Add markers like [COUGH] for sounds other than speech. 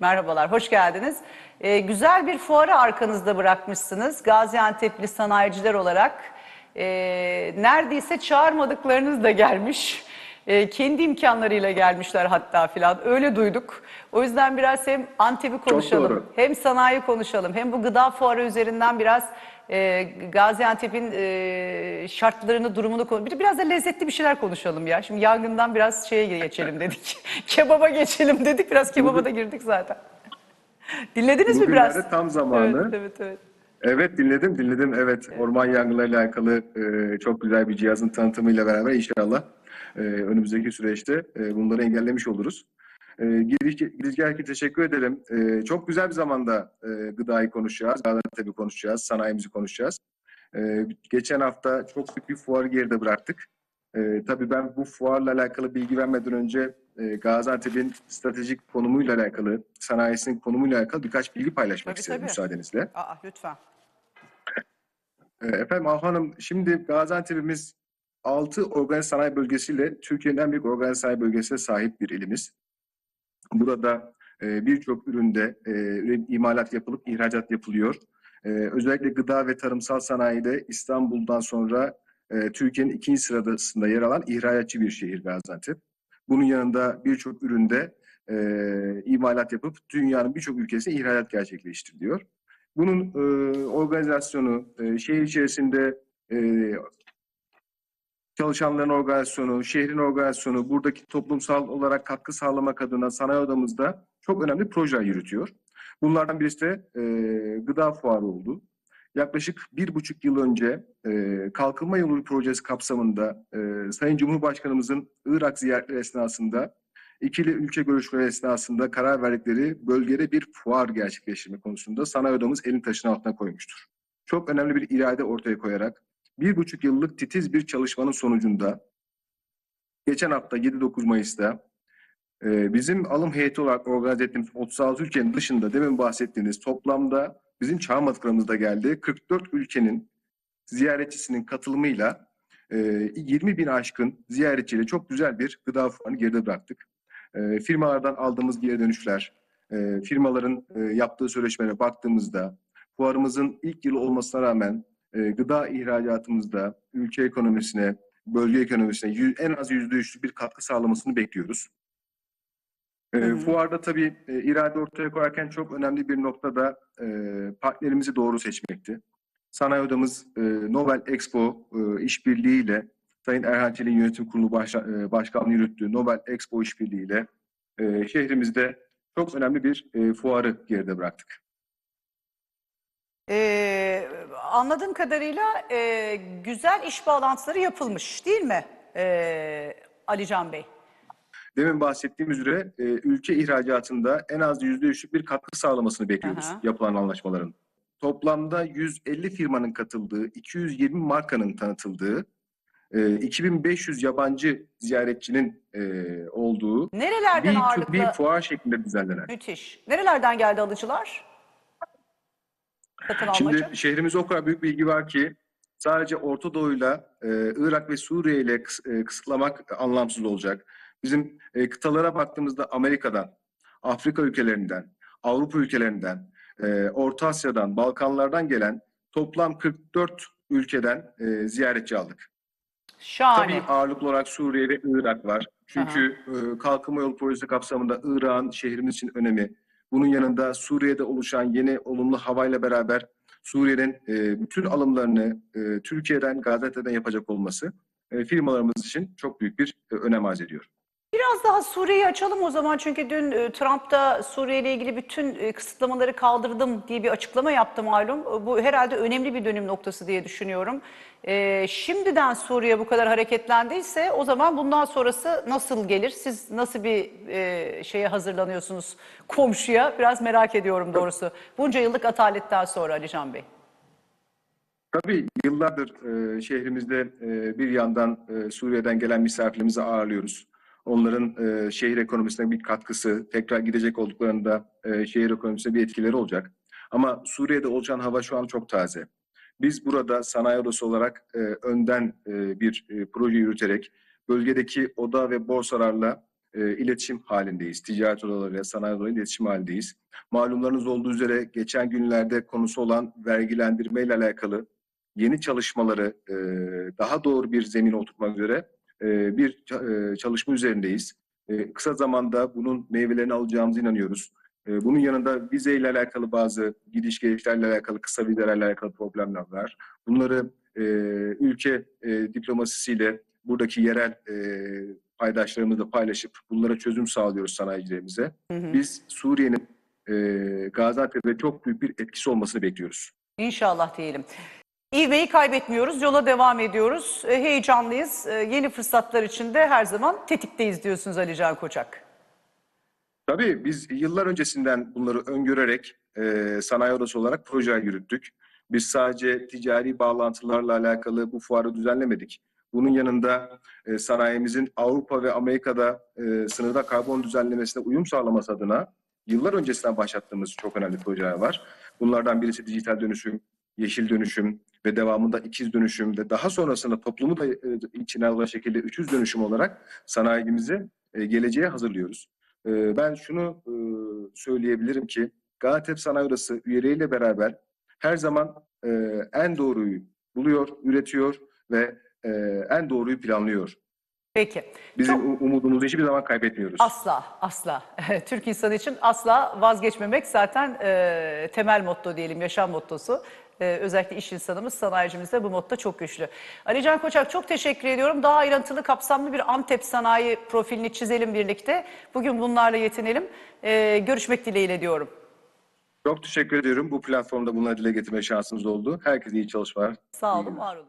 Merhabalar, hoş geldiniz. Ee, güzel bir fuarı arkanızda bırakmışsınız Gaziantep'li sanayiciler olarak. Ee, neredeyse çağırmadıklarınız da gelmiş. Ee, kendi imkanlarıyla gelmişler hatta filan. Öyle duyduk. O yüzden biraz hem Antep'i konuşalım, hem sanayi konuşalım, hem bu gıda fuarı üzerinden biraz e, Gaziantep'in e, şartlarını, durumunu konuşalım. Biraz da lezzetli bir şeyler konuşalım ya. Şimdi yangından biraz şeye geçelim [LAUGHS] dedik. Kebaba geçelim dedik. Biraz kebaba da girdik zaten. [LAUGHS] Dinlediniz mi biraz? Bugünlerde tam zamanı. Evet, evet, evet. Evet dinledim dinledim evet orman yangınlarıyla alakalı e, çok güzel bir cihazın tanıtımıyla beraber inşallah e, önümüzdeki süreçte e, bunları engellemiş oluruz. E, için teşekkür ederim. E, çok güzel bir zamanda e, gıdayı konuşacağız, Gaziantep'i konuşacağız, sanayimizi konuşacağız. E, geçen hafta çok büyük bir fuarı geride bıraktık. E, tabii ben bu fuarla alakalı bilgi vermeden önce e, Gaziantep'in stratejik konumuyla alakalı, sanayisinin konumuyla alakalı birkaç bilgi paylaşmak Tabii, isterim tabii. müsaadenizle. Aa, lütfen. E, Efendim Ah Hanım, şimdi Gaziantep'imiz 6 organize sanayi bölgesiyle Türkiye'nin en büyük organize sanayi bölgesine sahip bir ilimiz. Burada e, birçok üründe e, imalat yapılıp ihracat yapılıyor. E, özellikle gıda ve tarımsal sanayide İstanbul'dan sonra e, Türkiye'nin ikinci sırasında yer alan ihracatçı bir şehir Gaziantep. Bunun yanında birçok üründe e, imalat yapıp dünyanın birçok ülkesine ihracat gerçekleştiriliyor. Bunun e, organizasyonu, e, şehir içerisinde e, çalışanların organizasyonu, şehrin organizasyonu, buradaki toplumsal olarak katkı sağlamak adına sanayi odamızda çok önemli projeler yürütüyor. Bunlardan birisi de e, gıda fuarı oldu. Yaklaşık bir buçuk yıl önce e, Kalkınma Yolu projesi kapsamında e, Sayın Cumhurbaşkanımızın Irak ziyaretleri esnasında ikili ülke görüşmeleri esnasında karar verdikleri bölgede bir fuar gerçekleştirme konusunda sanayi odamız elin taşın altına koymuştur. Çok önemli bir irade ortaya koyarak bir buçuk yıllık titiz bir çalışmanın sonucunda geçen hafta 7-9 Mayıs'ta e, bizim alım heyeti olarak organize ettiğimiz 36 ülkenin dışında demin bahsettiğiniz toplamda bizim çağırmadıklarımız da geldi. 44 ülkenin ziyaretçisinin katılımıyla e, 20 bin aşkın ziyaretçiyle çok güzel bir gıda fuarını geride bıraktık. E, firmalardan aldığımız geri dönüşler, e, firmaların e, yaptığı sözleşmelere baktığımızda fuarımızın ilk yılı olmasına rağmen e, gıda ihracatımızda ülke ekonomisine, bölge ekonomisine en az yüzde üçlük bir katkı sağlamasını bekliyoruz. E, fuarda tabii e, irade ortaya koyarken çok önemli bir noktada e, partnerimizi doğru seçmekti. Sanayi odamız e, Nobel Expo e, işbirliğiyle Sayın Erhan Çelik'in yönetim kurulu başa- e, başkanlığı yürüttüğü Nobel Expo işbirliğiyle e, şehrimizde çok önemli bir e, fuarı geride bıraktık. Ee, anladığım kadarıyla e, güzel iş bağlantıları yapılmış değil mi ee, Alican Bey? Demin bahsettiğim üzere e, ülke ihracatında en az yüzde üçlük bir katkı sağlamasını bekliyoruz Aha. yapılan anlaşmaların. Toplamda 150 firmanın katıldığı, 220 markanın tanıtıldığı, e, 2500 yabancı ziyaretçinin e, olduğu Nerelerden B2B ağırlıklı? fuar şeklinde düzenlenen. Müthiş. Nerelerden geldi alıcılar? Satın almacı. Şimdi şehrimizde o kadar büyük bilgi var ki sadece Orta Doğu'yla e, Irak ve Suriye ile kıs- e, kısıtlamak anlamsız olacak. Bizim e, kıtalara baktığımızda Amerika'dan, Afrika ülkelerinden, Avrupa ülkelerinden, e, Orta Asya'dan, Balkanlardan gelen toplam 44 ülkeden e, ziyaretçi aldık. Şahane. Tabii ağırlıklı olarak Suriye ve Irak var. Çünkü e, Kalkınma Yolu Projesi kapsamında Irak'ın şehrimiz için önemi. Bunun yanında Suriye'de oluşan yeni olumlu havayla beraber Suriye'nin e, bütün alımlarını e, Türkiye'den, Gaziantep'ten yapacak olması e, firmalarımız için çok büyük bir e, önem arz ediyor. Biraz daha Suriye'yi açalım o zaman çünkü dün e, Trump da Suriye ile ilgili bütün e, kısıtlamaları kaldırdım diye bir açıklama yaptı malum. E, Bu herhalde önemli bir dönüm noktası diye düşünüyorum. E, şimdiden Suriye bu kadar hareketlendiyse o zaman bundan sonrası nasıl gelir? Siz nasıl bir e, şeye hazırlanıyorsunuz komşuya? Biraz merak ediyorum doğrusu. Bunca yıllık ataletten sonra Alican Bey. Tabii yıllardır e, şehrimizde e, bir yandan e, Suriye'den gelen misafirlerimizi ağırlıyoruz. Onların e, şehir ekonomisine bir katkısı, tekrar gidecek olduklarında e, şehir ekonomisine bir etkileri olacak. Ama Suriye'de oluşan hava şu an çok taze. Biz burada sanayi odası olarak e, önden e, bir e, proje yürüterek bölgedeki oda ve borsalarla e, iletişim halindeyiz. Ticaret odalarıyla, sanayi odalarıyla iletişim halindeyiz. Malumlarınız olduğu üzere geçen günlerde konusu olan vergilendirme ile alakalı yeni çalışmaları e, daha doğru bir zemine oturtmak üzere e, bir e, çalışma üzerindeyiz. E, kısa zamanda bunun meyvelerini alacağımıza inanıyoruz. E, bunun yanında vize ile alakalı bazı gidiş gelişlerle alakalı, kısa vizelerle alakalı problemler var. Bunları e, ülke e, diplomasisiyle buradaki yerel e, paydaşlarımızla paylaşıp bunlara çözüm sağlıyoruz sanayicilerimize. Hı hı. Biz Suriye'nin e, Gaziantep'te çok büyük bir etkisi olmasını bekliyoruz. İnşallah diyelim. İvmeyi kaybetmiyoruz, yola devam ediyoruz. E, heyecanlıyız. E, yeni fırsatlar için de her zaman tetikteyiz diyorsunuz Ali Can Koçak. Tabii biz yıllar öncesinden bunları öngörerek e, sanayi odası olarak projeler yürüttük. Biz sadece ticari bağlantılarla alakalı bu fuarı düzenlemedik. Bunun yanında e, sanayimizin Avrupa ve Amerika'da e, sınırda karbon düzenlemesine uyum sağlaması adına yıllar öncesinden başlattığımız çok önemli projeler var. Bunlardan birisi dijital dönüşüm, yeşil dönüşüm ve devamında ikiz dönüşüm ve daha sonrasında toplumu da e, içine alacak şekilde üçüz dönüşüm olarak sanayimizi e, geleceğe hazırlıyoruz. Ee, Ben şunu e, söyleyebilirim ki Gaziantep Sanayi Odası üyeleriyle beraber her zaman e, en doğruyu buluyor, üretiyor ve e, en doğruyu planlıyor. Peki. Bizim Çok- umudumuzu hiçbir zaman kaybetmiyoruz. Asla, asla. [LAUGHS] Türk insanı için asla vazgeçmemek zaten e, temel motto diyelim, yaşam mottosu. E, özellikle iş insanımız, sanayicimiz de bu motto çok güçlü. Ali Can Koçak çok teşekkür ediyorum. Daha ayrıntılı, kapsamlı bir Antep sanayi profilini çizelim birlikte. Bugün bunlarla yetinelim. E, görüşmek dileğiyle diyorum. Çok teşekkür ediyorum. Bu platformda bunları dile getirme şansınız oldu. Herkese iyi çalışmalar. Sağ olun, var olun.